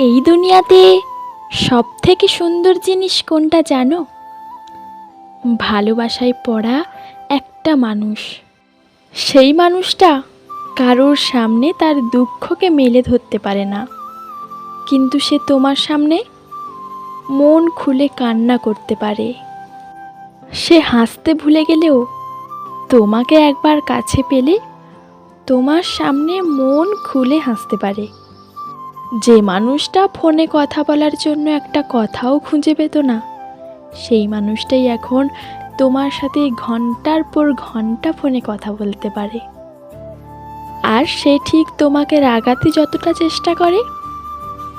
এই দুনিয়াতে সব থেকে সুন্দর জিনিস কোনটা জানো? ভালোবাসায় পড়া একটা মানুষ। সেই মানুষটা কারোর সামনে তার দুঃখকে মেলে ধরতে পারে না। কিন্তু সে তোমার সামনে মন খুলে কান্না করতে পারে। সে হাসতে ভুলে গেলেও তোমাকে একবার কাছে পেলে তোমার সামনে মন খুলে হাসতে পারে। যে মানুষটা ফোনে কথা বলার জন্য একটা কথাও খুঁজে পেত না। সেই মানুষটাই এখন তোমার সাথে ঘণ্টার পর ঘণ্টা ফোনে কথা বলতে পারে। আর সে ঠিক তোমাকে রাগাতে যতটা চেষ্টা করে,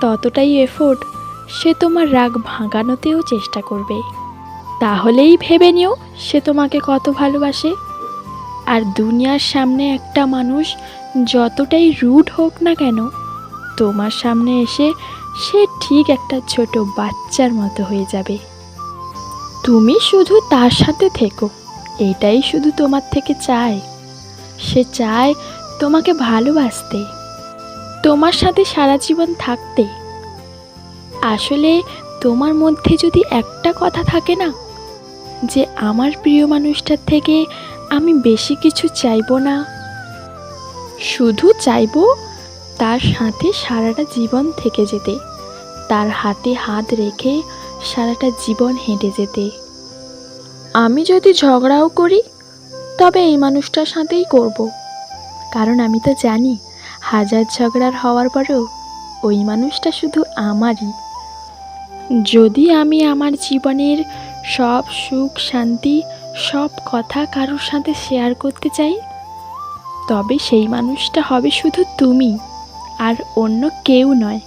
ততটাই এফোর্ট সে তোমার রাগ ভাঙানোতেও চেষ্টা করবে। তাহলেই ভেবে নিও সে তোমাকে কত ভালোবাসে। আর দুনিয়ার সামনে একটা মানুষ যতটাই রুড হোক না কেন তোমার সামনে এসে সে ঠিক একটা ছোট বাচ্চার মতো হয়ে যাবে। তুমি শুধু তার সাথে থেকো, এটাই শুধু তোমার থেকে চায়। সে চায় তোমাকে ভালোবাসতে, তোমার সাথে সারা জীবন থাকতে। আসলে তোমার মধ্যে যদি একটা কথা থাকে না, যে আমার প্রিয় মানুষটার থেকে আমি বেশি কিছু চাইব না। শুধু চাইব তার সাথে সারাটা জীবন থেকে যেতে। তার হাতে হাত রেখে সারাটা জীবন হেঁটে যেতে। আমি যদি ঝগড়াও করি, তবে এই মানুষটার সাথেই করব। কারণ আমি তো জানি, হাজার ঝগড়ার হওয়ার পরেও ওই মানুষটা শুধু আমারই। যদি আমি আমার জীবনের সব সুখ, শান্তি, সব কথা কারোর সাথে শেয়ার করতে চাই, তবে সেই মানুষটা হবে শুধু তুমি। আর অন্য কেউ নয়।